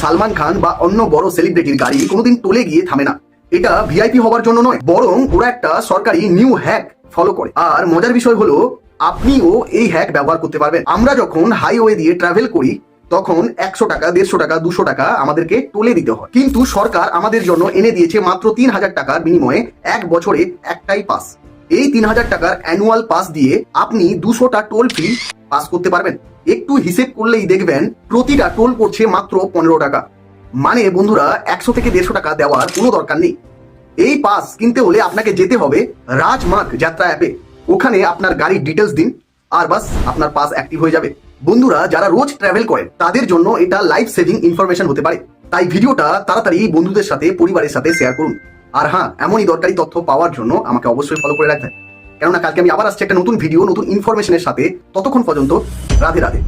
সালমান খান বা অন্য বড় সেলিব্রিটির গাড়ি কোনোদিন টলে গিয়ে থামে না। এটা ভিআইপি হওয়ার জন্য নয়, বরং ওরা একটা সরকারি নিউ হ্যাক ফলো করে। আর মজার বিষয় হলো, আপনিও এই হ্যাক ব্যবহার করতে পারবেন। আমরা যখন হাইওয়ে দিয়ে ট্রাভেল করি, তখন একশো টাকা, দেড়শো টাকা, দুশো টাকা আমাদেরকে টোলে দিতে হয়। কিন্তু সরকার আমাদের জন্য এনে দিয়েছে মাত্র তিন হাজার টাকার বিনিময়ে এক বছরে একটাই পাস এই তিন হাজার টাকার অ্যানুয়াল পাস দিয়ে আপনি দুশোটা টোল ফ্রি পাস করতে পারবেন? একটু হিসেব করলেই দেখবেন প্রতিটা টোল পড়ছে মাত্র পনেরো টাকা। মানে বন্ধুরা, একশো থেকে দেড়শো টাকা দেওয়ার কোনো দরকার নেই। এই পাস কিনতে হলে আপনাকে যেতে হবে রাজমার্গ যাত্রা অ্যাপে। ওখানে আপনার গাড়ির ডিটেলস দিন আর বাস আপনার পাস অ্যাক্টিভ হয়ে যাবে। বন্ধুরা, যারা রোজ ট্রাভেল করেন তাদের জন্য এটা লাইফ সেভিং ইনফরমেশন হতে পারে। তাই ভিডিওটা তাড়াতাড়ি বন্ধুদের সাথে, পরিবারের সাথে শেয়ার করুন। আর হ্যাঁ এমনই দরকারি তথ্য পাওয়ার জন্য আমাকে অবশ্যই ফলো করে রাখবেন। কেননা কালকে আমি আবার আসছি একটা নতুন ভিডিও নতুন ইনফরমেশনের সাথে। ততক্ষণ পর্যন্ত রাধে রাধে।